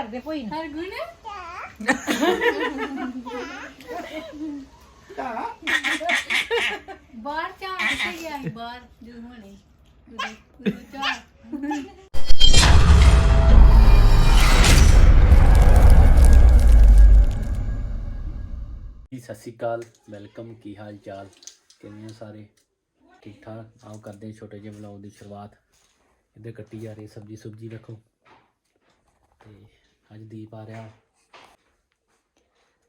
ਕਰਦੇ ਕੋਈ ਨਾ। ਹਰਗੁਣ? ਬਾਹਰ ਚਾਹ ਕਿੱਥੇ ਗਿਆ ਸੀ? ਬਾਹਰ ਜਦੋਂ ਹੋਣੇ। ਚਾਹ। ਜੀ ਸਤਿ ਸ਼੍ਰੀ ਅਕਾਲ। ਵੈਲਕਮ ਕੀ ਹਾਲ ਚਾਲ? ਕਿਵੇਂ ਹੋ ਸਾਰੇ? ਠੀਕ ਠਾਕ? ਆਓ ਕਰਦੇ ਹਾਂ ਛੋਟੇ ਜਿਹੇ ਵਲੌਗ ਦੀ ਸ਼ੁਰੂਆਤ। ਇੱਧਰ ਕੱਟੀ ਜਾ ਰਹੀ ਸਬਜੀ ਸੁਬਜੀ ਰੱਖੋ। ਤੇ ਅੱਜ ਦੀਪ ਆ ਰਿਹਾ।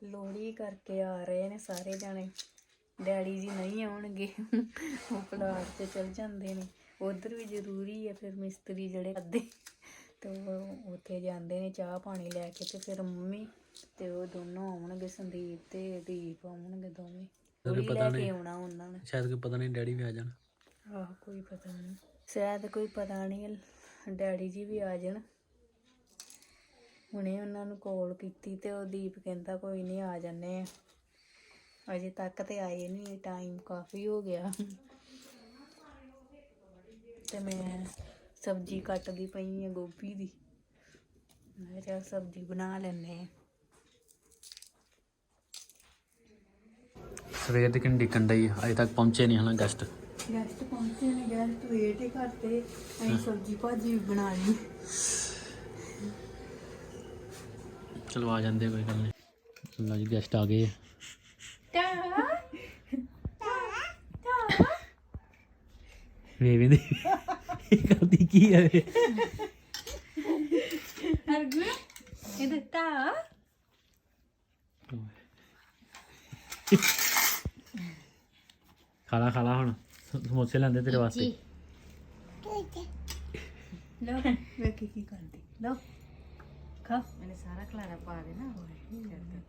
ਲੋਹੜੀ ਕਰਕੇ ਆ ਰਹੇ ਨੇ ਸਾਰੇ ਜਾਣੇ। ਡੈਡੀ ਜੀ ਨਹੀਂ ਆਉਣਗੇ। ਉਹ ਪਲਾਟ ਤੇ ਚਲ ਜਾਂਦੇ ਨੇ। ਉਧਰ ਵੀ ਜ਼ਰੂਰੀ ਹੈ ਫਿਰ ਮਿਸਤਰੀ ਜਿਹੜੇ ਅੱਧੇ। ਤੇ ਉਹ ਉੱਥੇ ਜਾਂਦੇ ਨੇ ਚਾਹ ਪਾਣੀ ਲੈ ਕੇ ਤੇ ਫਿਰ ਮੰਮੀ ਤੇ ਉਹ ਦੋਨੋਂ ਆਉਣਗੇ ਸੰਦੀਪ ਤੇ ਦੀਪ ਆਉਣਗੇ ਦੋਵੇਂ। ਲੋਹੜੀ ਪਤਾ ਨਹੀਂ। ਆਉਣਾ ਉਹਨਾਂ ਨੇ। ਸ਼ਾਇਦ ਕੋਈ ਪਤਾ ਨਹੀਂ ਡੈਡੀ ਵੀ ਆ ਜਾਣ। ਆਹ ਕੋਈ ਪਤਾ ਨਹੀਂ। ਸ਼ਾਇਦ ਕੋਈ ਪਤਾ ਨਹੀਂ। ਡੈਡੀ ਜੀ ਵੀ ਆ ਜਾਣ। ਹੁਣੇ ਉਹਨਾਂ ਨੂੰ ਕਾਲ ਕੀਤੀ ਤੇ ਉਹ ਦੀਪ ਕਹਿੰਦਾ ਕੋਈ ਨਹੀਂ ਆ ਜੰਨੇ ਆ। ਅਜੇ ਤੱਕ ਤੇ ਆਏ ਨਹੀਂ ਟਾਈਮ ਕਾਫੀ ਹੋ ਗਿਆ। ਤੇ ਮੈਂ ਸਬਜ਼ੀ ਕੱਟਦੀ ਪਈ ਆ ਗੋਭੀ ਦੀ। ਮੈਂ ਚੱਲ ਸਬਜ਼ੀ ਬਣਾ ਲੈਨੇ ਆ। ਸਵੇਰ ਦੀ ਕਿੰਨੀ ਆ, ਅਜੇ ਤੱਕ ਪਹੁੰਚੇ ਨਹੀਂ ਹਨਾ ਗੈਸਟ ਗੈਸਟ ਪਹੁੰਚੇ ਨੇ ਗੈਸਟ ਵੇਟ ਹੀ ਕਰਦੇ। ਅਸੀਂ ਸਬਜ਼ੀ ਭਾਜੀ ਬਣਾ ਲਈ ਚਲਵਾ ਜਾਂਦੇ ਕੋਈ ਗੱਲ ਨਹੀਂ। ਲਓ ਜੀ ਗੈਸਟ ਆ ਗਏ। ਆ। ਵੇ ਵੇ ਇਹ ਕਰਦੀ ਕੀ ਹੈ ਇਹ? ਇਹ ਦਿੱਤਾ ਖਾਲਾ ਖਾਲਾ ਹੁਣ। ਸਮੋਸੇ ਲੈਂਦੇ ਤੇਰੇ ਵਾਸਤੇ। ਲੋ ਵੇਖੀ ਕੀ ਕਰਦੀ। ਲਓ। ਖਾ ਮੈਨੇ ਸਾਰਾ ਖਲਾਰਾ ਪਾ ਦੇਣਾ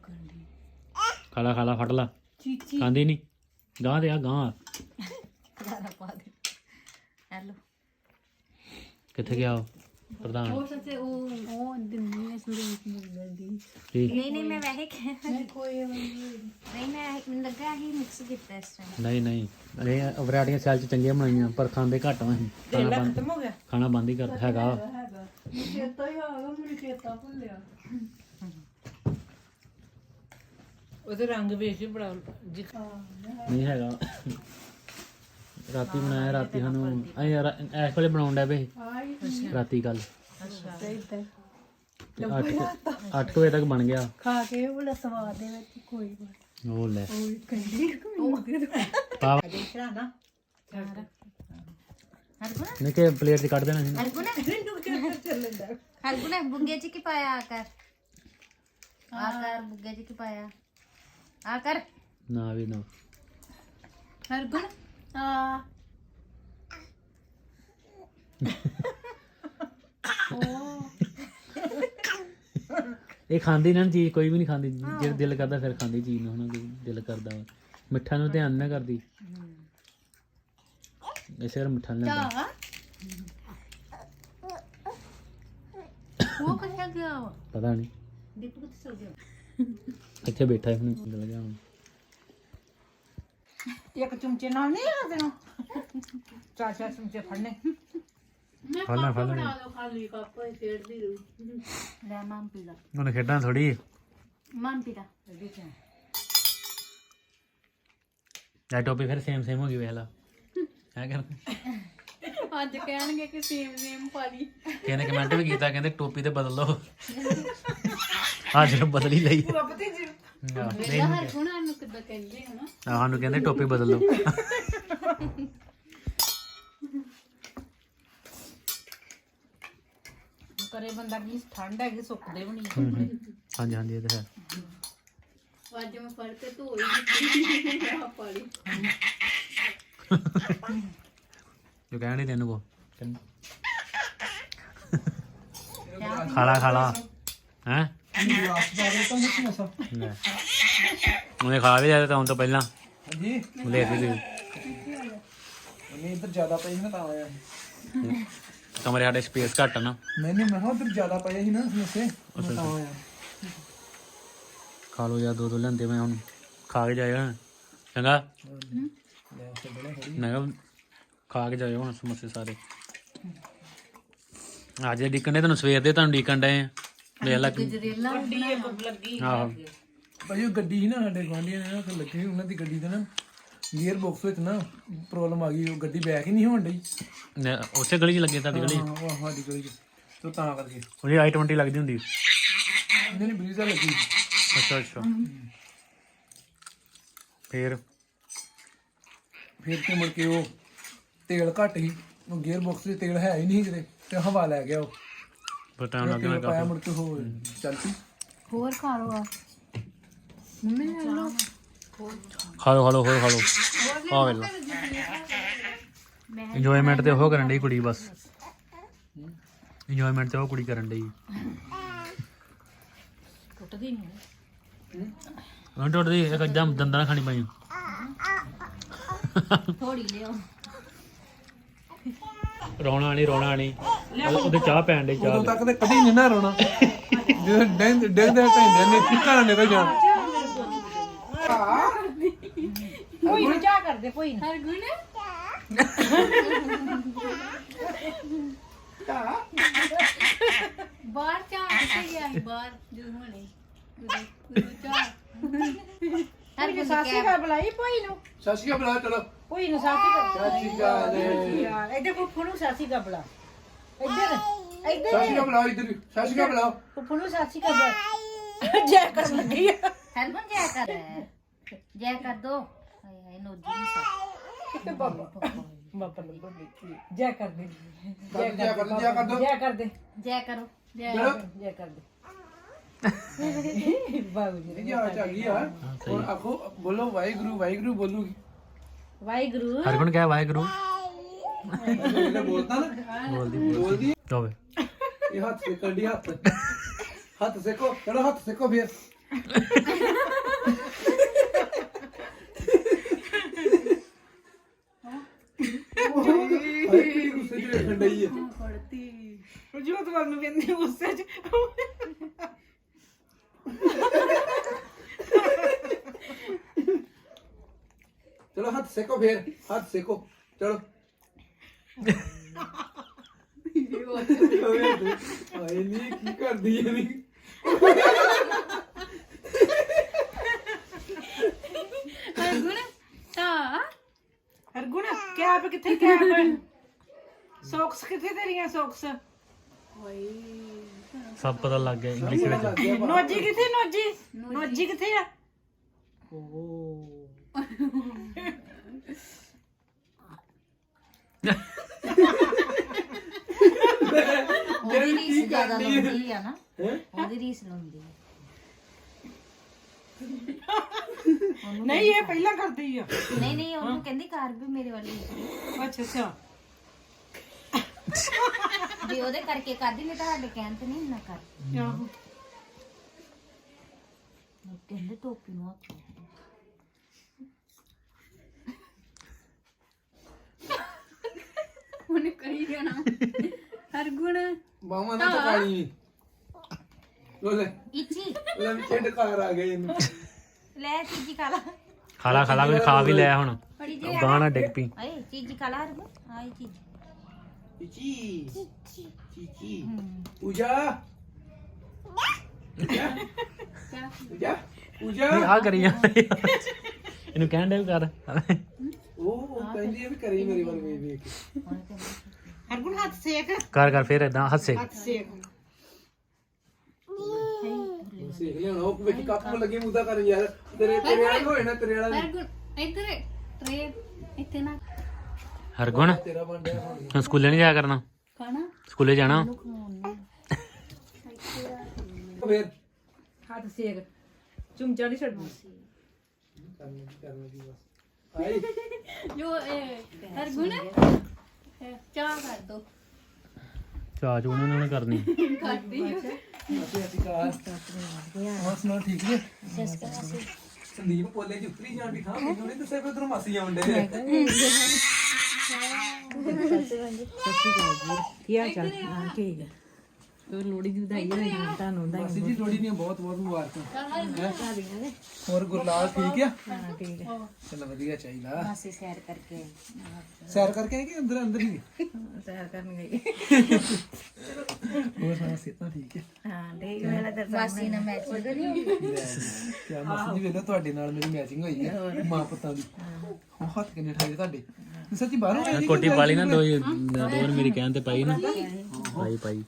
ਕਰਦੀ ਖਾਲਾ ਖਾਲਾ ਫੜ ਲਾ ਚੀਚੀ ਖਾਂਦੀ ਨਹੀਂ ਗਾਂ ਦੇ ਆ ਗਾਂ ਖਲਾਰਾ ਪਾ ਦੇ ਹੈਲੋ ਕਿੱਥੇ ਗਿਆ ਉਹ ਪ੍ਰਧਾਨ। ਉਹ ਸੱਚੇ ਉਹ ਉਹ ਦਿੰਦੀ ਨੇ ਸੰਦੀਪ ਨੂੰ ਮਿਲਦੀ ਕੀ ਨਹੀਂ ਨਹੀਂ ਮੈਂ ਵੈਸੇ ਨਹੀਂ ਕੋਈ ਨਹੀਂ ਮੈਂ ਮੈਨੂੰ ਲੱਗਾ ਹੀ ਮਿਕਸ ਕੀਤਾ ਇਸ ਟਾਈਮ ਨਹੀਂ ਨਹੀਂ। ਅਰੇ ਵੈਰਾਈਟੀਆਂ ਸੈਲ ਚ ਚੰਗੀਆਂ ਬਣਾਈਆਂ ਪਰ ਖਾਂਦੇ ਘੱਟ ਆ ਅਸੀਂ। ਖਾਣਾ ਬੰਦ ਖਤਮ ਹੋ ਗਿਆ? ਖਾਣਾ ਬੰਦ ਹੀ ਕਰ ਹੈਗਾ। ਹੈਗਾ। ਚੇਤਾ ਹੀ ਆ ਗਿਆ ਮੈਨੂੰ ਚੇਤਾ ਭੁੱਲਿਆ। ਉਹਦੇ ਰੰਗ ਵੇਖ ਕੇ ਬੜਾ ਨਹੀਂ ਹੈਗਾ। ਰਾਤੀ ਬਣਾਇਆ ਰਾਤੀ ਸਾਨੂੰ ਅਸੀਂ ਰਾ- ਇਸ ਵੇਲੇ ਬਣਾਉਣ ਡੈ ਪਏ ਰਾਤੀ ਤੇ ਇੱਦਾਂ ਤੇ 8 ਵਜੇ ਤੱਕ ਬਣ ਗਿਆ। ਖਾ ਕੇ ਬੜਾ ਸਵਾਦ ਦੇ ਵਿੱਚ ਕੋਈ ਬਾਤ ਉਹ ਲੈ। ਉਹ ਪਾ ਦੇਖਣਾ ਨਾ। ਪਲੇਟ 'ਚ ਕੱਢ ਦੇਣਾ ਸੀ। ਕੀ ਪਾਇਆ? ਆ ਕਰ। ਆ ਕਰ ਬੁੱਗੇ ਚ ਕੀ ਪਾਇਆ? ਆ ਕਰ। ਨਾ ਵੀ ਨਾ। ਹਰਗੁਣ? ਇਹ ਖਾਂਦੀ ਨਾ ਚੀਜ਼ ਕੋਈ ਵੀ ਨਹੀਂ ਖਾਂਦੀ। ਜੇ ਦਿਲ ਕਰਦਾ ਫਿਰ ਖਾਂਦੀ ਚੀਜ਼ ਨੂੰ ਹੁਣ ਕੋਈ ਦਿਲ ਕਰਦਾ ਵਾ। ਮਿੱਠਾ ਨੂੰ ਧਿਆਨ ਨਾ ਕਰਦੀ। ਇਸੇ ਕਰ ਮਿੱਠਾ ਨਹੀਂ ਲੈਂਦਾ। ਉਹ ਕਿੱਥੇ ਗਿਆ ਵਾ? ਪਤਾ ਨਹੀਂ ਦੀਪੂ ਕਿੱਥੇ ਸੋ ਗਿਆ? ਇੱਥੇ ਬੈਠਾ ਹੈ ਹੁਣ ਦਿਲ ਗਿਆ ਹੁਣ। ਇੱਕ ਚਮਚੇ ਨਾਲ ਨਹੀਂ ਆ ਦੇਣਾ ਚਾਰ ਚਾਰ ਚਮਚੇ ਫੜਨੇ। ਮੈਂ ਫੜ ਲੈ, ਕੱਪ ਫੜ ਲੈ। ਬਣਾ ਲਓ ਖਾਲੀ ਕੱਪ ਇਹ ਖੇਡਦੀ ਰਹੂ। ਲੈ ਮਾਂ ਪੀ ਲਾ ਉਹਨੇ ਖੇਡਾਂ ਥੋੜੀ ਮਾਂ ਪੀ ਲਾ ਇਹ ਟੋਪੀ ਫਿਰ ਸੇਮ ਸੇਮ ਹੋ ਗਈ ਵੇਖ ਲਾ। ਹੈ ਕਰ। ਅੱਜ ਕਹਿਣਗੇ ਕਿ ਸੇਮ ਸੇਮ ਪਾ ਲਈ। ਕਿਹਨੇ ਕਮੈਂਟ ਵੀ ਕੀਤਾ ਕਹਿੰਦੇ ਟੋਪੀ ਤੇ ਬਦਲ ਲਓ। ਅੱਜ ਨੂੰ ਬਦਲ ਹੀ ਲਈ। ਆਹ, ਨਹੀਂ ਵੇਲਾ ਹਰ ਗੁਣਾ ਨੂੰ ਕਿੱਦਾਂ ਕਹਿੰਦੇ ਹਨਾ? ਆਹ, ਸਾਨੂੰ ਕਹਿੰਦੇ ਟੋਪੀ ਬਦਲ। ਲਓ ਕਰੇ ਬੰਦਾ ਕੀ ਠੰਡ ਹੈਗੀ ਸੁੱਕਦੇ ਵੀ ਨਹੀਂ। ਹਾਂਜੀ ਹਾਂਜੀ ਇਹ ਤਾਂ ਹੈ। ਅੱਜ ਮੈਂ ਫੜ ਕੇ ਧੋ ਹੀ ਆ ਪਾ ਲਈ ਜੋ ਕਹਿਣ ਨਹੀਂ ਤੈਨੂੰ ਕੋ ਖਾਲਾ ਖਾਲਾ। ਹੈ? ਉਹਨੇ ਖਾ ਵੀ ਜਾਇਆ ਤਾਂ ਹੁਣ ਤੋਂ ਪਹਿਲਾਂ। ਹਾਂਜੀ। ਲੈ ਗਈ ਨਹੀਂ ਇੱਧਰ ਜ਼ਿਆਦਾ ਪਏ ਸੀ ਨਾ ਤਾਂ ਆਇਆ ਕਮਰੇ ਸਾਡੇ ਸਪੇਸ ਘੱਟ ਆ ਨਾ। ਨਹੀਂ ਨਹੀਂ ਮੈਂ ਕਿਹਾ ਉੱਧਰ ਜ਼ਿਆਦਾ ਪਏ ਸੀ ਨਾ ਸਮੋਸੇ ਮੈਂ ਤਾਂ ਆਇਆ। ਖਾ ਲੋ ਯਾਰ ਦੋ ਦੋ ਲੈਂਦੇ ਮੈਂ ਹੁਣ। ਖਾ ਕੇ ਜਾਇਓ ਚੰਗਾ? ਮੈਂ ਕਿਹਾ ਖਾ ਕੇ ਜਾਇਓ ਹੁਣ ਸਮੋਸੇ ਸਾਰੇ। ਅੱਜ ਡਿੱਕਣ ਦੇ ਤੁਹਾਨੂੰ ਸਵੇਰ ਦੇ ਤੁਹਾਨੂੰ ਡਿੱਕਣ ਡਏ ਆ। ਲੈ ਲੱਗ ਗਜਰੇਲਾ ਆਹੋ। ਭਾਈ ਉਹ ਗੱਡੀ ਸੀ ਨਾ ਸਾਡੇ ਗਵਾਂਢੀਆਂ ਨੇ ਨਾ ਉੱਥੇ ਲੱਗੀ ਉਹਨਾਂ ਦੀ ਗੱਡੀ ਦੇ ਨਾ। ਗੀਅਰ ਬਾਕਸ ਵਿੱਚ ਨਾ ਪ੍ਰੋਬਲਮ ਆ ਗਈ ਉਹ ਗੱਡੀ ਬੈਕ ਹੀ ਨਹੀਂ ਹੋਣ ਡਈ। ਨੇ- ਉਸੇ ਗਲੀ 'ਚ ਲੱਗੇ ਤੁਹਾਡੀ ਗਲੀ। ਹਾਂ ਉਹ ਸਾਡੀ ਗਲੀ 'ਚ। ਤੇ ਤਾਂ ਕਰਕੇ। ਉਹਦੀ i20 ਲੱਗਦੀ ਹੁੰਦੀ। ਨਹੀਂ ਨਹੀਂ ਬਰੀਜ਼ਾ ਲੱਗੀ ਅੱਛਾ ਅੱਛਾ। ਫੇਰ? ਫਿਰ ਤੇ ਮੁੜ ਕੇ ਉਹ ਤੇਲ ਘੱਟ ਸੀ। ਉਹ ਗੀਅਰ ਬਾਕਸ 'ਚ ਤੇਲ ਹੈ ਹੀ ਨਹੀਂ ਕਿਤੇ ਤੇ ਹਵਾ ਲੈ ਗਿਆ ਉਹ। ਪਰ ਟਾਈਮ ਲੱਗ ਤੇਲ ਗਿਆ ਪਾਇਆ ਮੁੜ ਕੇ ਹੋ। ਚੱਲ ਪਈ ਹੋਰ ਖਾ ਲਓ ਆ ਮੰਮੀ ਲੈ ਲਓ। ਖਾ ਲਓ ਖਾ ਲਓ ਹੋਰ ਖਾ ਲਓ। ਆ ਵੇਲਾ ਇੰਜੋਇਮੈਂਟ ਤੇ ਉਹ ਕਰਨ ਡਈ ਕੁੜੀ ਬਸ। ਇੰਜੋਇਮੈਂਟ ਤੇ ਉਹ ਕੁੜੀ ਕਰਨ ਡਈ। ਟੁੱਟਦੀ ਨਹੀਂ ਉਹ ਟੁੱਟਦੀ। ਇੱਕ ਇੱਕਦਮ ਦੰਦਾਂ ਨਾਲ ਖਾਣੀ ਪਈ ਥੋੜੀ ਲਿਓ। ਰੋਣਾ ਨਹੀਂ ਰੋਣਾ ਨਹੀਂ ਉਹਦੇ ਚਾਹ ਪੈਣ ਡਈ ਚਾਹ ਉਦੋਂ ਤੱਕ ਤੇ ਕਦੀ ਨਹੀਂ ਨਾ ਰੋਣਾ। ਜਦੋਂ ਡੈਂਗ ਡੈਂਗਦੇ ਪੈਂਦੇ ਨੇ ਟਿੱਕਾ ਨਾ ਨਿਕਲ ਜਾਣ। ਕੋਈ ਨੂੰ ਚਾਹ ਕਰਦੇ ਕੋਈ ਨਾ। ਹਰਗੁਣ। ਬਾਹਰ ਚਾਹ ਕਿੱਥੇ ਗਿਆ ਸੀ ਬਾਹਰ ਜਦੋਂ ਹੋਣੇ ਚਾਹ। ਹਰ ਕੇ ਸਾਸੀ ਕਾ ਬੁਲਾਈ ਕੋਈ ਨੂੰ? ਸਤਿ ਸ਼੍ਰੀ ਅਕਾਲ ਬੁਲਾ ਚਲੋ। ਕੋਈ ਨੂੰ ਸਾਸੀ ਕਾ ਸਤਿ ਸ਼੍ਰੀ ਅਕਾਲ ਯਾਰ ਇਹਦੇ ਫੁੱਫੂ ਨੂੰ ਸਾਸੀ ਕਾ ਬੁਲਾ ਇੱਧਰ ਸਤਿ ਇੱਧਰ ਸ਼੍ਰੀ ਅਕਾਲ ਬੁਲਾਓ ਇੱਧਰ ਵੀ। ਸਤਿ ਸ਼੍ਰੀ ਅਕਾਲ ਬੁਲਾਓ। ਫੁੱਫੂ ਨੂੰ ਸਾਸੀ ਕਾ ਬੁਲਾ ਜੈ ਕਰਨ ਲੱਗੀ ਆ। ਹਰਮਨ ਜੈ ਕਰ। ਜੈ ਕਰ ਦੋ। ਹਾਏ ਹਾਏ ਨੋਜੀ ਨਹੀਂ ਸਾ ਬਾਬਾ ਬਾਬਾ ਨੂੰ ਬੋਲੀ ਜੈ ਕਰ ਦੇ। ਜੈ ਕਰ ਦੇ ਜੈ ਕਰ ਦੋ। ਜੈ ਕਰ ਦੇ। ਜੈ ਕਰੋ ਜੈ ਚਲੋ ਜੈ ਕਰ ਦੇ। ਬਾਬੂ ਜੀ ਇਹ ਆ? ਗਈ ਆ ਹੁਣ ਆਖੋ ਬੋਲੋ ਵਾਹਿਗੁਰੂ ਵਾਹਿਗੁਰੂ ਬੋਲੂਗੀ। ਵਾਹਿਗੁਰੂ। ਹਰਗੁਣ ਕਹਿ ਵਾਹਿਗੁਰੂ। ਇਹਨੇ ਬੋਲਤਾ ਨਾ। ਬੋਲਦੀ ਬੋਲਦੀ। ਹੋਵੇ ਇਹ ਹੱਥ ਸੇ ਕੰਡੀ ਹੱਥ ਹੱਥ ਸੇਕੋ ਚਲੋ ਹੱਥ ਸੇਕੋ ਫਿਰ। ਗੁੱਸੇ ਚ ਵੇਖਣ ਡਈ ਹੈ ਜੋ ਤੁਹਾਨੂੰ ਵੇਂਦੇ ਗੁੱਸੇ ਚ। ਚਲੋ ਹੱਥ ਸੇਕੋ ਫਿਰ ਹੱਥ ਸੇਕੋ ਚਲੋ ਹਾਏ ਨੀ ਕੀ ਕਰਦੀ ਹੈ ਨੀ ਹਰਗੁਣ ਤਾਂ ਹਰਗੁਣ ਕੈਪ ਕਿੱਥੇ ਕੈਪ ਸੌਕਸ ਕਿੱਥੇ ਤੇਰੀਆਂ ਸੌਕਸ ਸਭ ਪਤਾ ਲੱਗ ਗਿਆ ਇੰਗਲਿਸ਼ ਵਿੱਚ ਲੱਗ ਗਿਆ ਨੋਜੀ ਕਿੱਥੇ ਨੋਜੀ ਨੋਜੀ ਕਿੱਥੇ ਆ ਉਹਦੀ ਰੀਸ ਜ਼ਿਆਦਾ ਲਾਉਂਦੀ ਆ ਨਾ ਹੈਂ? ਉਹਦੀ ਰੀਸ ਲਾਉਂਦੀ ਆ। ਨਹੀਂ ਇਹ ਪਹਿਲਾਂ ਕਰਦੀ ਆ। ਨਹੀਂ ਨਹੀਂ ਉਹਨੂੰ ਕਹਿੰਦੀ ਕਾਰ ਵੀ ਮੇਰੇ ਵਾਲੀ ਅੱਛਾ ਅੱਛਾ। ਵੀ ਉਹਦੇ ਕਰਕੇ ਕਰਦੀ ਨਹੀਂ ਤੁਹਾਡੇ ਕਹਿਣ ਤੇ ਨਹੀਂ ਨਾ ਕਰ ਆਹੋ। ਕਹਿੰਦੇ ਟੋਪੀ ਨੂੰ ਹੱਥ ਉਹਨੇ ਕਹੀ ਜਾਣਾ। ਹਰਗੁਣ ਮਾਮਾ ਨੇ ਤਾਂ ਪਾਣੀ ਨਹੀਂ। ਲੋਲੇ ਇੱਚੀ। ਲੈ ਵੀ ਛੇੜ ਕਾਰ ਆ ਗਏ ਇਹਨੂੰ। ਲੈ ਚੀਜੀ ਕਾਲਾ ਖਾਲਾ ਖਾਲਾ ਕੋਈ ਖਾ ਵੀ ਲੈ ਹੁਣ। ਫੜੀ ਜੇ ਗਾਣਾ ਡਿੱਗ ਪਈ। ਆਏ ਚੀਜੀ ਕਾਲਾ ਹਰ ਆਈ ਚੀਜ਼। ਚੀਚੀ। ਚੀਚੀ। ਪੂਜਾ। ਪੂਜਾ। ਪੂਜਾ। ਪੂਜਾ। ਆ ਕਰੀ ਜਾਂਦੇ ਇਹਨੂੰ ਕਹਿਣ ਦੇ ਕਰ। ਕਹਿੰਦੀ ਆ ਵੀ ਕਰੀ ਮੇਰੀ ਵੱਲ ਵੇਖ ਵੇਖ ਕੇ। ਹਰਗੁਣ ਹੱਥ ਸੇਕ। ਕਰ ਕਰ ਫੇਰ ਇਦਾਂ ਹੱਸੇ ਹੱਥ ਸੇਕ। ਸੇਖ ਲਿਆਉਣਾ ਉਹ ਵੇਖੀ ਕੱਪ ਨੂੰ ਲੱਗੇ ਮੁੱਦਾ ਕਰਨ ਯਾਰ ਤੇਰੇ ਤੇਰੇ ਵਾਲਾ ਹੋਏ ਨਾ ਤੇਰੇ ਵਾਲਾ। ਹਰਗੁਣ ਇੱਧਰ ਟਰੇ ਇੱਥੇ ਨਾ। ਹਰਗੁਣ ਤੇਰਾ ਬਣ ਰਿਹਾ ਹੁਣ। ਹੁਣ ਸਕੂਲੇ ਨਹੀਂ ਜਾਇਆ ਕਰਨਾ? ਖਾਣਾ ਸਕੂਲੇ ਜਾਣਾ? ਫੇਰ। ਹੱਥ ਸੇਕ। ਚੁੰਮਚਾ ਨਹੀਂ ਛੱਡਣਾ। ਕਰਨੀ ਕੀ ਕਰਨੀ ਕੀ ਬਸ। ਆਈ ਜੋ ਇਹ ਹਰਗੁਣ ਇਹ ਚਾਹ ਕਰ ਦੋ। ਚਾਹ ਨੀ ਉਹਨਾਂ ਨੇ ਕਰਨੀ। ਕਰਦੀ ਅਸੀਂ ਅਸੀਂ ਕਾਰ ਹੋਰ ਸੁਣਾ ਠੀਕ ਨੇ ਸੰਦੀਪ ਪੋਲੇ ਚ ਉਤਰੀ ਜਾਣ ਦੀ ਥਾਂ ਮੈਨੂੰ ਨਹੀਂ ਦੱਸਿਆ ਵੀ ਉਧਰੋਂ ਮਾਸੀ ਆਉਂਦੇ ਕੀ ਹਾਲ ਚਾਲ? ਹਾਂ ਠੀਕ ਹੈ ਲੋੜੀ ਦੀ ਵਧਾਈ ਹੋਈ ਤੁਹਾਨੂੰ ਦਾ ਮਾਸੀ ਜੀ ਲੋੜੀ ਦੀਆਂ ਬਹੁਤ ਬਹੁਤ ਮੁਬਾਰਕਾਂ। ਹੈਂ? ਹੋਰ ਗੁਰਲਾਲ ਠੀਕ ਆ? ਹਾਂ ਠੀਕ ਹੈ ਚਲੋ ਵਧੀਆ ਚਾਹੀਦਾ। ਅਸੀਂ ਸੈਰ ਕਰਕੇ ਸੈਰ ਕਰਕੇ ਆਏ ਕਿ ਅੰਦਰ ਅੰਦਰ ਹੀ ਸੈਰ ਕਰਨ ਗਈ। ਹੋਰ ਸੁਣਾ ਸਿਹਤਾਂ ਠੀਕ ਹੈ ਹਾਂ ਠੀਕ ਹੈ ਮਾਸੀ ਨਾਲ ਮੈਚਿੰਗ ਕਰੀ ਕਿਆ ਮਾਸੀ ਜੀ ਵੇਖੋ ਤੁਹਾਡੇ ਨਾਲ ਮੇਰੀ ਮੈਚਿੰਗ ਹੋਈ ਹੈ ਮਾਂ ਪੁੱਤਾਂ ਦੀ। ਉਹ ਹੱਥ ਕਿੰਨੇ ਠਾਏ ਤੁਹਾਡੇ। ਸੱਚੀ ਬਾਹਰੋਂ ਜੀ ਕੋਟੀ ਪਾਲੀ ਨਾ ਦੋ ਦੋ ਮੇਰੀ ਕਹਿਣ ਤੇ ਪਾਈ ਨਾ। ਪਾਈ ਪਾਈ।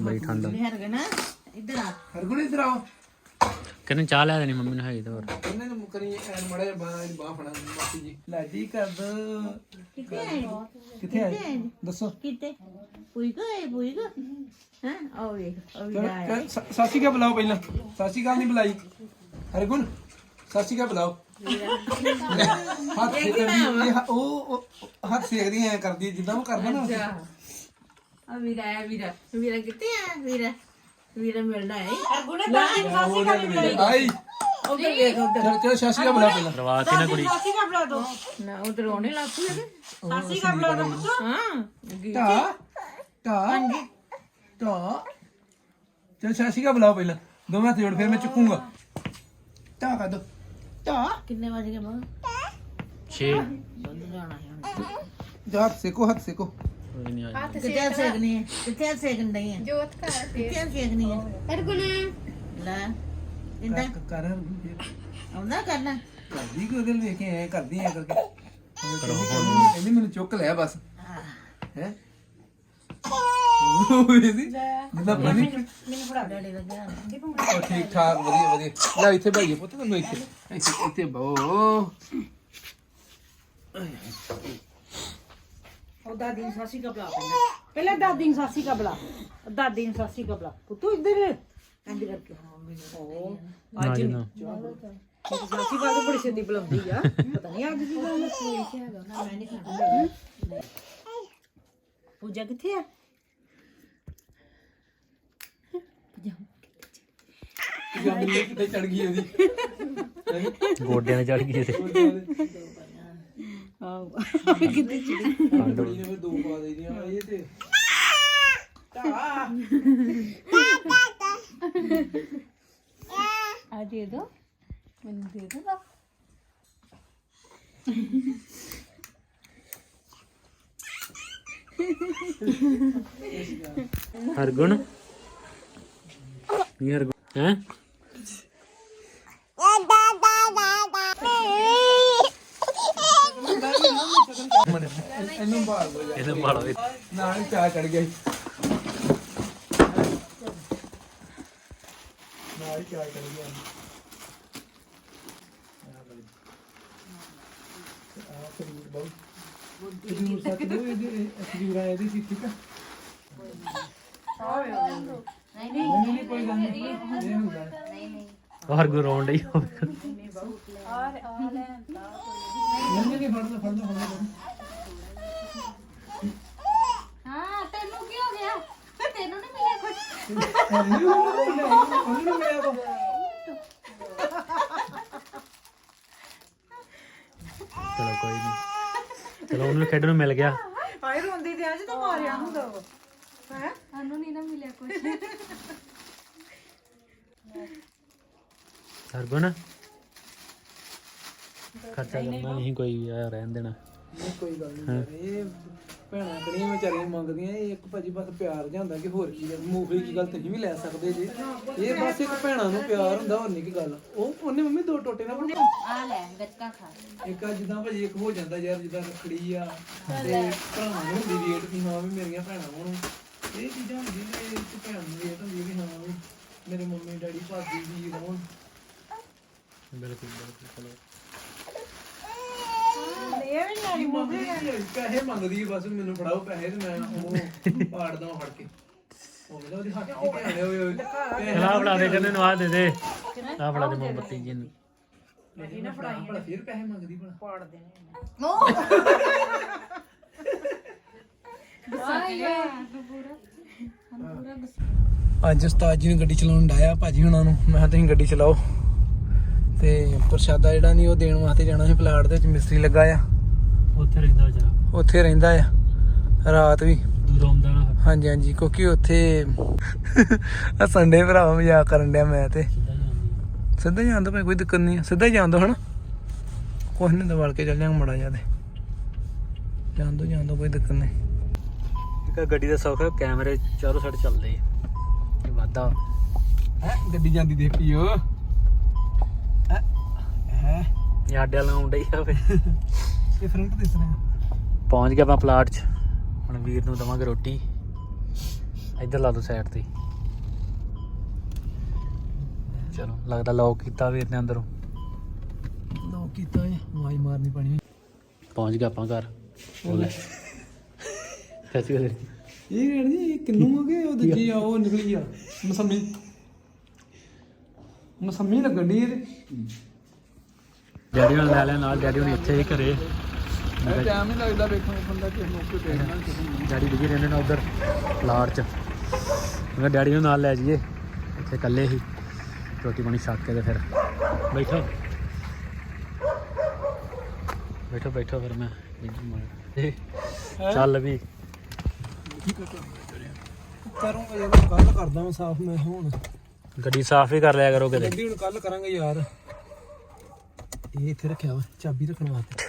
ਬੜੀ ਠੰਡ ਆ। ਹਰਗੁਣ ਇਧਰ ਆਓ। ਕਹਿੰਦੇ ਚਾਹ ਲੈ ਦੇਣੀ ਮੰਮੀ ਨੂੰ ਹੈਗੀ ਤਾਂ ਹੋਰ। ਇਹਨੇ ਨੂੰ ਕਰੀ ਐਨ ਮੜਾ ਜਿਹਾ ਬਾਹ ਦੀ ਬਾਹ ਫੜਾ ਮਾਸੀ ਜੀ। ਲੈ ਜੀ ਕਰ ਦੋ। ਕਿੱਥੇ ਆਏ? ਕਿੱਥੇ ਆਏ? ਦੱਸੋ। ਕਿਤੇ ਪੁਈ ਗਏ ਪੁਈ ਗਏ ਹਾਂ? ਆਓ ਵੇਖ ਕਰ- ਸ- ਸਤਿ ਸ਼੍ਰੀ ਅਕਾਲ ਬੁਲਾਓ ਪਹਿਲਾਂ। ਨਹੀਂ ਬੁਲਾਈ। ਹਰਗੁਣ ਬੁਲਾਓ। ਹੱਥ ਸੇਕਦੀ ਇਹ ਹ- ਉਹ ਉਹ ਹੱਥ ਸੇਕਦੀ ਐ ਕਰਦੀ ਜਿੱਦਾਂ ਉਹ ਕਰਦਾ ਨਾ ਆ ਵੀਰਾ ਆ ਵੀਰਾ। ਵੀਰਾ ਕਿੱਥੇ ਆ? ਵੀਰਾ। ਵੀਰਾ ਮਿਲਣਾ ਹੈ ਅਰਗੁਣੇ ਆਈ ਉਧਰ ਵੇਖ ਉਧਰ? ਚਲ ਚਲ ਸਤਿ ਸ਼੍ਰੀ ਅਕਾਲ ਬੁਲਾ ਪਹਿਲਾਂ। ਰਵਾਤੀ ਨਾ ਕੁੜੀ। ਸਾਸੀ ਕਾ ਬੁਲਾ ਦੋ। ਨਾ ਉਧਰ ਰੋਣੇ ਲੱਗ ਪਈ ਸਾਸੀ ਕਾ ਬੁਲਾ ਦੋ ਹਾਂ। ਟਾ ਟਾ ਟਾ ਚਲ ਸਤਿ ਸ਼੍ਰੀ ਅਕਾਲ ਬੁਲਾਓ ਪਹਿਲਾਂ। ਦੋਵੇਂ ਹੱਥ ਜੋੜ ਫਿਰ ਮੈਂ ਚੁੱਕੂੰਗਾ। ਟਾ ਕਰ ਦੋ ਕਿੰਨੇ ਵਜ ਗਏ ਬਾਬਾ 6 ਜਾ ਹੱਥ ਸੇਕੋ ਹੱਥ ਸੇਕੋ। ਕੋਈ ਨਹੀਂ ਆ ਕਿੱਥੇ ਸੇਕਣੀ ਹੈ? ਕਿੱਥੇ ਸੇਕਣ ਨਹੀਂ ਹੈ? ਜੋਤ ਘਰ ਤੇ ਕਿੱਥੇ ਸੇਕਣੀ ਹੈ? ਅਰਗੁਣਾ। ਲੈ ਇੰਦਾ। ਕਰ ਕਰ ਆਉਂਦਾ ਕਰਨਾ ਕਰਦੀ ਕਿ ਉਹਦੇ ਵੇਖ ਕੇ ਐ ਕਰਦੀ ਐ ਕਰਕੇ। ਕਹਿੰਦੀ ਕਹਿੰਦੀ ਮੈਨੂੰ ਚੁੱਕ ਲਿਆ ਬਸ। ਹੈ? ਜਿੱਦਾਂ ਪਾਣੀ ਮੈਨੂੰ ਫੜਾ ਡੈਡੀ ਦਾ ਧਿਆਨ। ਉਹ ਠੀਕ ਠਾਕ ਵਧੀਆ ਵਧੀਆ। ਲੈ ਇੱਥੇ ਭਾਈਏ ਪੁੱਤ ਤੈਨੂੰ ਇੱਥੇ। ਇੱਥੇ ਇੱਥੇ ਬੋ ਉਹ ਦਾਦੀ ਨੂੰ ਸਾਸੀ ਕਾ ਬੁਲਾ ਪਹਿਲਾਂ ਪਹਿਲਾਂ ਦਾਦੀ ਨੂੰ ਸਾਸੀ ਕਾ ਬੁਲਾ। ਦਾਦੀ ਨੂੰ ਸਾਸੀ ਕਾ ਬੁਲਾ। ਤੂੰ ਇੱਧਰ ਇੰਜ ਕਰਕੇ ਹਾਂ ਮੈਨੂੰ ਨਾ ਜੀ ਨਾ। ਸਾਸੀ ਕਾ ਤਾਂ ਬੜੀ ਛੇਤੀ ਬੁਲਾਉਂਦੀ ਆ। ਪਤਾ ਨਹੀਂ ਅੱਜ ਦੀ ਗੱਲ ਹੈ ਨਾ ਮੈਂ ਨਹੀਂ ਖਾਣਾ। ਪੂਜਾ ਕਿੱਥੇ ਆ? ਜਾਂਦੀ ਕਿਤੇ ਚੜ ਗਈ ਉਹਦੀ ਗੋਡਿਆਂ ਤੇ ਚੜ ਗਈ ਤੇ ਆਹੋ ਬੜੀ ਨੇ ਫਿਰ ਦੋ ਪਾ ਦੇ ਦੀਆਂ ਇਹ ਤੇ ਆ ਦੇ ਦੋ ਮੈਨੂੰ ਦੇ ਦੋ ਹਰਗੁਣ ਇਹ ਹਰਗੁਣ ਹੈ? ਇਹਨੂੰ ਬਾਹਰ ਹੋ ਜਾ ਇਹਨੂੰ ਪਾਲੋ ਨਾਲ ਚਾਹ ਚੜ ਗਿਆ ਸੀ। ਨਾਲ ਚਾਹ ਚੜ ਗਿਆ ਆ ਖਜੂਰ ਬਹੁਤ ਖਜੂਰ ਸੱਚ ਦੋ ਇਹਦੇ ਖਜੂਰਾਂ ਇਹਦੀ ਸੀ ਠੀਕ ਆ ਨਹੀਂ ਨਹੀਂ ਨਹੀਂ ਕੋਈ ਗੱਲ ਨਹੀਂ ਇਹ ਹੁੰਦਾ ਹੈ। ਨਹੀਂ ਨਹੀਂ ਹਰਗੁਣ ਰੋਣ ਡਈ ਹੋਵੇ ਨਹੀਂ ਨਹੀਂ ਫੜ ਲਓ ਫੜ ਲਓ ਫੜ ਲਓ ਹਾਂ ਤੈਨੂੰ ਕੀ ਹੋ ਗਿਆ ਤੈਨੂੰ ਨਹੀਂ ਮਿਲਿਆ ਕੁਝ ਉਹਨੂੰ ਨਹੀਂ ਮਿਲਿਆ ਕੋ ਚਲੋ ਕੋਈ ਨਹੀਂ ਚਲੋ ਉਹਨੂੰ ਖੇਡਣ ਨੂੰ ਮਿਲ ਗਿਆ ਹਾਏ ਰੋਂਦੀ ਤੇ ਅੱਜ ਤੂੰ ਮਾਰਿਆ ਹੁੰਦਾ ਹੈ ਸਾਨੂੰ ਨਹੀਂ ਨਾ ਮਿਲਿਆ ਕੁਝ ਹਰਗੁਣ ਖਰਚਾ ਕਰਨਾ ਨਹੀਂ। ਕੋਈ ਆ ਰਹਿਣ ਦੇਣਾ। ਨਹੀਂ ਕੋਈ ਗੱਲ ਨਹੀਂ ਇਹ ਭੈਣਾਂ ਕੜੀਆਂ ਵਿਚਾਰੀਆਂ ਮੰਗਦੀਆਂ ਇਹ ਇੱਕ ਭਾਜੀ ਬਸ ਪਿਆਰ ਜਿਹਾ ਹੁੰਦਾ ਕਿ ਹੋਰ ਕੀ ਹੈ ਮੂੰਗਫਲੀ ਦੀ ਗੱਲ ਤੁਸੀਂ ਵੀ ਲੈ ਸਕਦੇ ਜੇ। ਇਹ ਬਸ ਇੱਕ ਭੈਣਾਂ ਨੂੰ ਪਿਆਰ ਹੁੰਦਾ ਹੋਰ ਨਹੀਂ ਕੀ ਗੱਲ। ਉਹ ਉਹਨੇ ਮੰਮੀ ਦੋ ਟੋਟੇ ਨਾ ਬਣਾ ਆ ਲੈ ਗੱਚਕਾ ਖਾ। ਇੱਕ ਆ ਜਿੱਦਾਂ ਭਾਜੀ ਇੱਕ ਹੋ ਜਾਂਦਾ ਯਾਰ ਜਿੱਦਾਂ ਰੱਖੜੀ ਆ ਤੇ ਭਰਾਵਾਂ ਨੂੰ ਹੁੰਦੀ ਵੇਟ ਵੀ ਹਾਂ ਵੀ ਮੇਰੀਆਂ ਭੈਣਾਂ ਹੋਣ। ਇਹ ਚੀਜ਼ਾਂ ਹੁੰਦੀਆਂ ਨੇ ਇੱਕ ਭੈਣ ਨੂੰ ਵੇਟ ਹੁੰਦੀ ਵੀ ਹਾਂ। ਮੇਰੇ ਮੰਮੀ ਡੈਡੀ ਭਾਬੀ ਵੀ ਹੋਣ ਬਿਲਕੁਲ ਬਿਲਕੁਲ ਚਲੋ ਇਹ ਵੀ ਨਹੀਂ ਮੰਮੀ ਪੈਸੇ ਮੰਗਦੀ ਬਸ ਮੈਨੂੰ ਫੜਾਓ ਪੈਸੇ ਤੇ ਮੈਂ ਉਹ ਪਾੜਦਾ ਫੜ ਕੇ। ਉਹ ਮੇਰਾ ਉਹਦੇ ਹੱਥ ਹੋਏ ਹੋਏ ਫੜਾ ਦੇ ਕਹਿੰਦੇ ਨੂੰ ਆ ਦੇ। ਦੇ ਆ ਫੜਾ ਦੇ ਮੋਮਬੱਤੀ ਜੀ ਨੂੰ ਨਾ ਫੜਾ ਭਲਾ ਫਿਰ ਪੈਸੇ ਮੰਗਦੀ ਭਲਾ। ਪਾੜ ਦੇਣੇ ਅੱਜ ਉਸਤਾਦ ਜੀ ਨੂੰ ਗੱਡੀ ਚਲਾਉਣ ਡਾਇਆ ਭਾਜੀ ਹੁਣਾਂ ਨੂੰ। ਮੈਂ ਤੁਸੀਂ ਗੱਡੀ ਚਲਾਓ। ਤੇ ਪ੍ਰਸ਼ਾਦਾ ਜਿਹੜਾ ਨਹੀਂ ਉਹ ਦੇਣ ਵਾਸਤੇ ਜਾਣਾ ਸੀ ਪਲਾਟ ਦੇ ਵਿੱਚ ਮਿਸਤਰੀ ਲੱਗਾ ਆ। ਉੱਥੇ ਰਹਿੰਦਾ ਵਿਚਾਰਾ। ਉੱਥੇ ਰਹਿੰਦਾ ਆ। ਰਾਤ ਵੀ। ਦੂਰ ਆਉਂਦਾ ਨਾ ਹਾਂਜੀ ਹਾਂਜੀ ਕਿਉਂਕਿ ਉੱਥੇ ਆ ਸੰਡੇ ਭਰਾਵਾ ਮਜ਼ਾਕ ਕਰਨ ਡਿਆ ਮੈਂ ਤੇ। ਸਿੱਧਾ ਸਿੱਧਾ ਜਾਂਦੀ ਭਾਈ ਕੋਈ ਦਿੱਕਤ ਨਹੀਂ ਆ। ਸਿੱਧਾ ਹੀ ਜਾਣ ਦੋ ਹਨਾ। ਕੁਛ ਨਹੀਂ ਦਵਾਲ ਕੇ ਚੱਲ ਜਾਂਗੇ ਮੜਾ ਜ਼ਿਆਦਾ ਜਾਣ ਦੋ ਜਾਣ ਦੋ ਕੋਈ ਦਿੱਕਤ ਨਹੀਂ ਇੱਕ ਗੱਡੀ ਦਾ ਸੌਖ ਕੈਮਰੇ ਚਾਰੋਂ ਸਾਈਡ ਚੱਲਦੇ ਆ। ਵਾਧਾ ਹੈ ਗੱਡੀ ਜਾਂਦੀ ਦੇਖ ਪੀਓ ਹੈ ਵਾਲਾ ਆਉਣ ਡਈ ਆ ਫੇ। ਇਹ ਫਰੰਟ ਦਿਸ ਰਿਹਾ ਪਹੁੰਚ ਗਏ ਆਪਾਂ ਪਲਾਟ 'ਚ। ਹੁਣ ਵੀਰ ਨੂੰ ਦਵਾਂਗੇ ਰੋਟੀ। ਇੱਧਰ ਲਾ ਦੋ ਸਾਈਡ ਤੇ। ਚਲੋ ਲੱਗਦਾ ਲੌਕ ਕੀਤਾ ਵੀਰ ਨੇ ਅੰਦਰੋਂ। ਲੋ ਕੀਤਾ ਹੈ ਮਾਈ ਮਾਰਨੀ ਪਣੀ। ਪਹੁੰਚ ਗਏ ਆਪਾਂ ਘਰ। ਬੋਲੇ ਸੱਚੀ ਗੱਲ ਇਹ ਰੇੜ ਜੀ ਕਿੰਨੂ ਹੋ ਗਏ? ਉਹ ਦੂਜੀ ਆ ਉਹ ਨਿਕਲੀ ਆ। ਮਸੰਮੀ। ਮਸੰਮੀ ਲੱਗਣ ਦੀ ਇਹਦੇ। ਡੈਡੀ ਨਾਲ ਲੈ ਲਿਆ ਨਾਲ ਡੈਡੀ ਹੁਣ ਇੱਥੇ ਹੀ ਘਰੇ। ਟਾਈਮ ਨਹੀਂ ਲੱਗਦਾ ਵੇਖਣ ਨੂੰ ਬੰਦਾ ਕਿਸ ਮੌਕੇ ਤੇ ਕਿਸੇ ਡੈਡੀ ਬਿਜ਼ੀ ਰਹਿੰਦੇ ਨੇ ਉਧਰ ਪਲਾਟ 'ਚ ਮੈਂ ਡੈਡੀ ਨੂੰ ਨਾਲ ਲੈ ਜਾਈਏ। ਇੱਥੇ ਇਕੱਲੇ ਹੀ। ਰੋਟੀ ਪਾਣੀ ਛੱਕ ਕੇ ਤੇ ਫਿਰ ਬੈਠੋ। ਬੈਠੋ ਬੈਠੋ ਫਿਰ ਮੈਂ। ਇਹ ਚੱਲ ਵੀ। ਕਰੂੰਗਾ ਯਾਰ ਕੱਲ ਕਰਦਾ ਮੈਂ ਸਾਫ਼ ਮੈਂ ਹੁਣ ਗੱਡੀ ਸਾਫ਼ ਹੀ ਕਰ ਲਿਆ ਕਰੋ ਕਿਤੇ। ਗੱਡੀ ਹੁਣ ਕੱਲ ਕਰਾਂਗੇ ਯਾਰ। ਇਹ ਇੱਥੇ ਰੱਖਿਆ ਵਾ ਚਾਬੀ ਰੱਖਣ ਵਾਸਤੇ।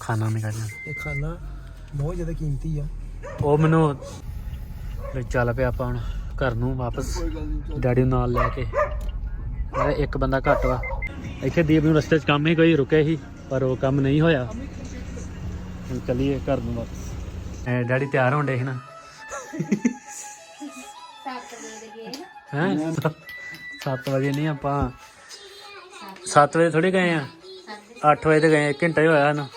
ਖਾਣਾ ਨਹੀਂ ਕਰਨਾ। ਇਹ ਖਾਣਾ ਬਹੁਤ ਜ਼ਿਆਦਾ ਕੀਮਤੀ ਆ। ਉਹ ਮੈਨੂੰ ਲੈ ਚੱਲ ਪਿਆ ਆਪਾਂ ਹੁਣ ਘਰ ਨੂੰ ਵਾਪਸ। ਡੈਡੀ ਨੂੰ ਨਾਲ ਲੈ ਕੇ। ਮੇਰਾ ਇੱਕ ਬੰਦਾ ਘੱਟ ਵਾ। ਇੱਥੇ ਦੀਪ ਨੂੰ ਰਸਤੇ 'ਚ ਕੰਮ ਹੀ ਕੋਈ ਰੁਕੇ ਸੀ ਪਰ ਉਹ ਕੰਮ ਨਹੀਂ ਹੋਇਆ। ਹੁਣ ਚੱਲੀਏ ਘਰ ਨੂੰ ਵਾਪਸ। ਐ ਡੈਡੀ ਤਿਆਰ ਹੋਣ ਡੇ ਸੀ ਨਾ। 7 ਵਜੇ ਦੇ ਗਏ ਹੈ? 7 ਵਜੇ ਨਹੀਂ ਆਪਾਂ। 7 ਵਜੇ ਥੋੜੀ ਗਏ ਆ। 8 ਵਜੇ ਤੇ ਗਏ ਇੱਕ ਘੰਟਾ ਹੀ ਹੋਇਆ ਨਾ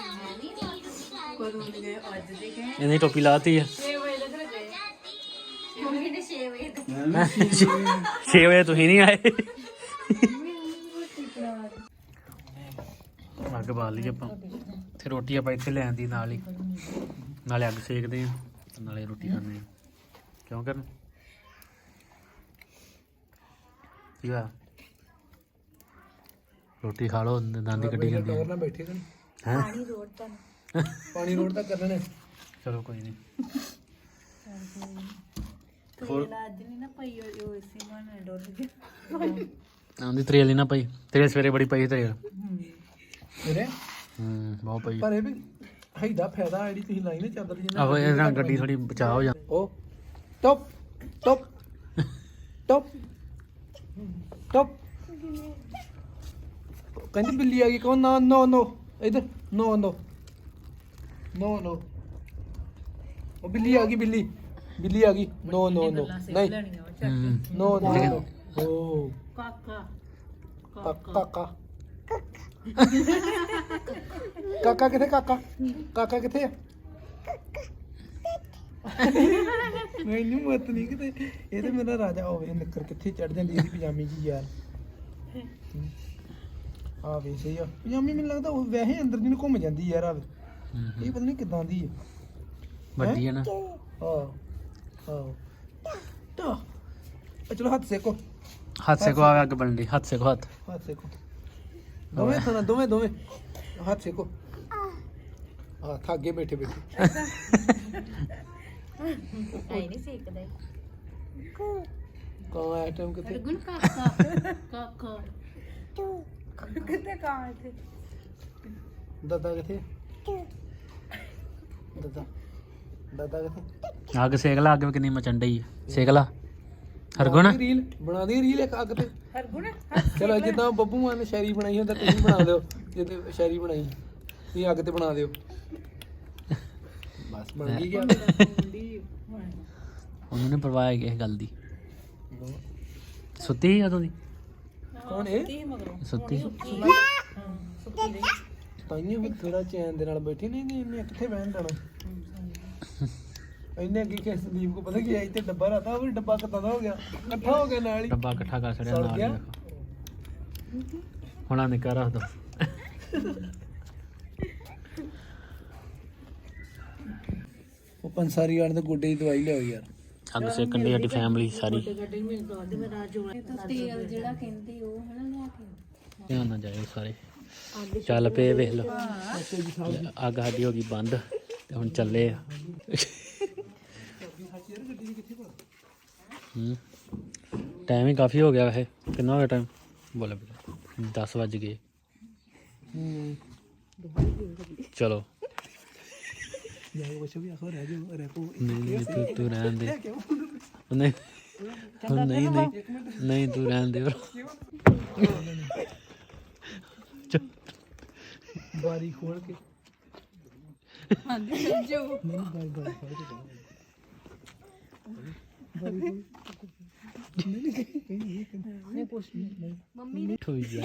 ਇਹਨੇ ਟੋਪੀ ਲਾਤੀ ਆ। ਮੰਮੀ ਨੇ 6 ਵਜੇ ਦੇ 6 ਵਜੇ ਤੁਸੀਂ ਨਹੀਂ ਆਏ। ਅੱਗ ਬਾਲ ਲਈ ਆਪਾਂ। ਤੇ ਰੋਟੀ ਆਪਾਂ ਇੱਥੇ ਲੈ ਆਂਦੀ ਨਾਲ ਹੀ। ਨਾਲੇ ਅੱਗ ਸੇਕਦੇ ਆ ਤੇ ਨਾਲੇ ਰੋਟੀ ਖਾਂਦੇ ਆ। ਕਿਉਂ ਕਰਨ? ਕੀ ਹੋਇਆ? ਰੋਟੀ ਖਾ ਲਓ ਦੰਦ ਕੱਢੀ ਜਾਂਦੀ ਬੈਠੇ ਸਨ ਹੈ? ਪਾਣੀ ਰੋਡ ਤੱਕ ਕਰਨਾ ਨੇ। ਚਲੋ ਕੋਈ ਨਹੀਂ ਅੱਜ ਨਹੀਂ ਨਾ ਪਈ ਉਹ ਇਸੇ ਮਨ ਡੋਲ ਗਿਆ। ਆਂਦੀ ਤਰੇਲ ਨਾ ਪਈ। ਤੇਰੇ ਸਵੇਰੇ ਬੜੀ ਪਈ ਤਰੇਲ ਮੇਰੇ? ਹੂੰ ਬਹੁਤ ਪਈ ਪਰ ਇਹ ਵੀ ਹੈਦਾ ਫਾਇਦਾ ਜਿਹੜੀ ਤੁਸੀਂ ਲਾਈ ਨਾ ਚਾਦਰ ਜੀ ਆਹੋ ਇਹ ਨਾਲ ਗੱਡੀ ਥੋੜੀ ਬਚਾਅ ਹੋ ਜਾ ਉਹ ਟੋਪ ਟੋਪ ਟੋਪ। ਟੋਪ। ਕਹਿੰਦੀ ਬਿੱਲੀ ਆ ਗਈ ਕਹੋ ਨਾ ਨੋ ਨੋ। ਇਧਰ ਨੋ ਨੋ। ਨੋ ਨੋ। ਉਹ ਬਿੱਲੀ ਆ ਗਈ ਬਿੱਲੀ। ਬਿੱਲੀ ਆ ਗਈ ਨੋ ਨੋ ਨੋ। ਨਹੀਂ। ਨੋ ਨੋ ਓ। ਕਾਕਾ ਕਾਕਾ। ਕਾਕਾ ਕਿੱਥੇ ਕਾਕਾ? ਕਾਕਾ ਕਿੱਥੇ ਆ? ਨਹੀਂ ਮਤ ਨਹੀਂ ਕਿਤੇ। ਇਹ ਤੇ ਮੇਰਾ ਰਾਜਾ ਹੋਵੇ ਨਿੱਕਰ ਕਿੱਥੇ ਚੜ ਜਾਂਦੀ ਇਹਦੀ ਪਜਾਮੀ ਜੀ ਯਾਰ। ਆ ਵੇ ਸਹੀ ਆ। ਪਜਾਮੀ ਮੈਨੂੰ ਲੱਗਦਾ ਉਹ ਵੈਸੇ ਅੰਦਰ ਦੀ ਨੂੰ ਘੁੰਮ ਜਾਂਦੀ ਯਾਰ ਆ ਇਹ ਪਤਾ ਨਹੀਂ ਕਿਦਾਂ ਦੀ ਆ। ਵੱਡੀ ਹੈ ਨਾ। ਹਾਂ? ਹਾਂ ਤਾਂ ਚਲੋ ਹੱਥ ਸੇਕੋ। ਹੱਥ ਸੇ ਕੋ ਆਵੇ ਅੱਗ ਬਣ ਰਹੀ ਹੱਥ ਸੇ ਕੋ ਹੱਥ। ਹੱਥ ਸੇਕੋ। ਦੋਵੇਂ ਥਾਂ ਦੋਵੇਂ ਦੋਵੇਂ। ਹੱਥ ਸੇਕੋ। ਆ ਥਾਗੇ ਬੈਠੇ ਬੈਠੇ। ਆਈ ਨਹੀਂ ਸੇਕਦਾ। ਕਾਂ ਆਈਟਮ ਕਿੱਥੇ? ਗੁਣ ਕਾਕਾ ਕਾਕਾ। ਦਾਦਾ ਕਿੱਥੇ? ਦਾਦਾ। ਦਾਦਾ ਕਿੱਥੇ? ਅੱਗ ਸੇਕ ਲਾ ਅੱਗ ਵੀ ਕਿੰਨੀ ਮਚਣ ਡਈ ਸੇਕ ਲਾ। ਹਰਗੁਣ? ਬਣਾ ਦੀ ਰੀਲ ਬਣਾ ਦੀ ਰੀਲ ਇੱਕ ਅੱਗ ਤੇ। ਹਰਗੁਣ ਚਲੋ ਜਿੱਦਾਂ ਬੱਬੂ ਮਾਨ ਨੇ ਸ਼ਾਇਰੀ ਬਣਾਈ ਹੁੰਦਾ ਤੁਸੀਂ ਬਣਾ ਦਿਓ ਜਿੱਦਾਂ ਸ਼ਾਇਰੀ ਬਣਾਈ। ਤੁਸੀਂ ਅੱਗ ਤੇ ਬਣਾ ਦਿਓ। ਬਸ। ਬਣ ਗਈ ਗਿਆ ਉਹਨੂੰ ਪਰਵਾਹ ਹੈਗੀ ਇਸ ਗੱਲ ਦੀ। ਸੁੱਤੀ ਸੀ ਉਦੋਂ ਦੀ? ਕੌਣ ਇਹ? ਸੁੱਤੀ ਤਾਈਆਂ ਵੀ ਥੋੜਾ ਚੈਨ ਦੇ ਨਾਲ ਬੈਠੀ ਨਹੀਂ ਨਹੀਂ ਇਹਨੇ ਕਿੱਥੇ ਬਹਿਣ ਜਾਣਾ ਇਹਨੇ ਅੱਗੇ ਕਿ ਸੰਦੀਪ ਕੋ ਪਤਾ ਕੀ ਆਈ ਤੇ ਡੱਬਾ ਰਹਾ ਉਹ ਵੀ ਡੱਬਾ ਕਿੱਦਾਂ ਦਾ ਹੋ ਗਿਆ? ਇਕੱਠਾ ਹੋ ਗਿਆ ਨਾਲ ਹੀ। ਡੱਬਾ ਇਕੱਠਾ ਕਰ ਛੜਿਆ ਸੜ ਨਾਲ ਹੀ। ਗਿਆ? ਹੁਣ ਆ ਨਿੱਕਾ ਰੱਖ ਦੋ। ਉਹ ਪੰਸਾਰੀ ਵਾਲੇ ਦੇ ਗੋਡੇ ਦੀ ਦਵਾਈ ਲਿਆਓ ਯਾਰ। ਅੱਗ ਸੇਕਣ ਦੀ ਸਾਡੀ ਫੈਮਿਲੀ ਸਾਰੀ। ਤੇਲ ਜਿਹੜਾ ਕਹਿੰਦੇ ਉਹ ਹਨਾ ਲਿਆ ਕੇ। ਧਿਆਨ ਨਾਲ ਜਾਇਓ ਸਾਰੇ। ਚੱਲ ਪਏ ਵੇਖ ਲਓ। ਅੱਗ ਸਾਡੀ ਹੋ ਗਈ ਬੰਦ ਤੇ ਹੁਣ ਚੱਲੇ ਆ। ਹੂੰ ਟਾਈਮ ਹੀ ਕਾਫੀ ਹੋ ਗਿਆ ਵੈਸੇ ਕਿੰਨਾ ਹੋ ਗਿਆ ਟਾਈਮ ਬੋਲੇ 10 ਵੱਜ ਗਏ ਹੂੰ ਚਲੋ ਜਾ ਕੇ ਪੁੱਛੋ ਵੀ ਆਖੋ ਰਹਿ ਜਾਓ ਰਹਿ ਪੋ ਨਹੀਂ ਨਹੀਂ ਤੂੰ ਤੂੰ ਰਹਿਣ ਦੇ ਉਹਨੇ ਨਹੀਂ ਨਹੀਂ ਨਹੀਂ ਤੂੰ ਰਹਿਣ ਦੇ ਬਾਰੀ ਖੋਲ ਕੇ ਠੋਈ ਜਾ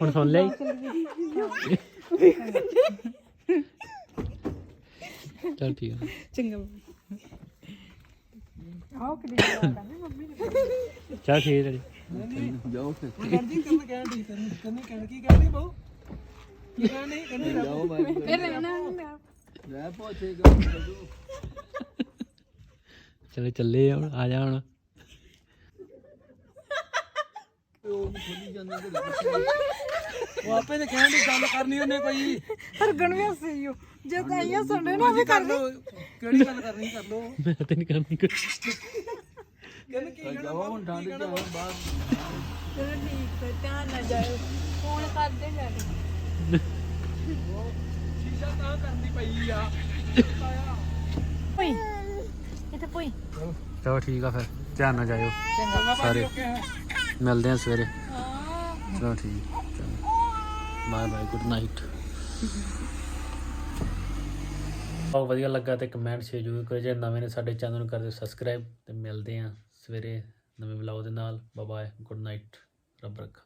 ਹੁਣ ਸੁਣ ਲਈ ਚਲ ਠੀਕ ਹੈ ਚੰਗਾ ਚਲ ਠੀਕ ਹੈ ਜੀ। ਕਹਿੰਦੀ ਕਰਨ ਕਹਿਣ ਦੀ ਤੈਨੂੰ ਕਹਿੰਦੀ ਕਹਿਣ ਕੀ ਕਹਿੰਦੀ ਬਹੁ ਕੀ ਕਹਿੰਦੀ ਕਹਿੰਦੀ ਜਾਓ ਚਲੋ ਚੱਲੇ ਆ ਹੁਣ ਆ ਜਾ ਹੁਣ। ਉਹ ਆਪੇ ਤੇ ਕਹਿਣ ਦੀ ਗੱਲ ਕਰਨੀ ਉਹਨੇ ਕੋਈ। ਹਰਗਣ ਵੀ ਹੱਸੀ ਹੋ ਜੇ ਤਾਂ ਆਈਆਂ ਸੁਣ ਨਾ ਵੀ ਕਰ ਲੋ ਕਿਹੜੀ ਗੱਲ ਕਰਨੀ ਕਰ ਲੋ ਮੈਂ ਤੇ ਨਹੀਂ ਕਰਨੀ ਕੁਝ ਕਹਿੰਦੇ ਕੀ ਕਹਿਣਾ ਹੁਣ ਠੰਡ ਚ ਬਾਹਰ। ਚਲੋ ਠੀਕ ਹੈ ਧਿਆਨ ਨਾਲ ਜਾਇਓ। ਫੋਨ ਕਰਦੇ ਜਾ ਕੇ ਸ਼ੀਸ਼ਾ ਤਾਂ ਕਰਨੀ ਪਈ ਆ। ਪਈ ਇੱਥੇ ਪਈ। ਚਲੋ ਠੀਕ ਆ ਫਿਰ ਧਿਆਨ ਨਾਲ ਜਾਇਓ। ਸਾਰੇ। ਮਿਲਦੇ ਆ ਸਵੇਰੇ। ਚਲੋ ਠੀਕ ਚਲੋ। Bye bye good night. ਬਹੁਤ ਵਧੀਆ ਲੱਗਾ ਤੇ ਕਮੈਂਟ ਸ਼ੇਅਰ ਜ਼ਰੂਰ ਕਰਿਓ। ਜੇ ਨਵੇਂ ਨੇ ਸਾਡੇ ਚੈਨਲ ਨੂੰ ਕਰ ਦਿਓ ਸਬਸਕ੍ਰਾਈਬ ਤੇ ਮਿਲਦੇ ਆ ਸਵੇਰੇ ਨਵੇਂ ਵਲੌਗ ਦੇ ਨਾਲ। Bye bye good night. ਰੱਬ ਰੱਖਾ।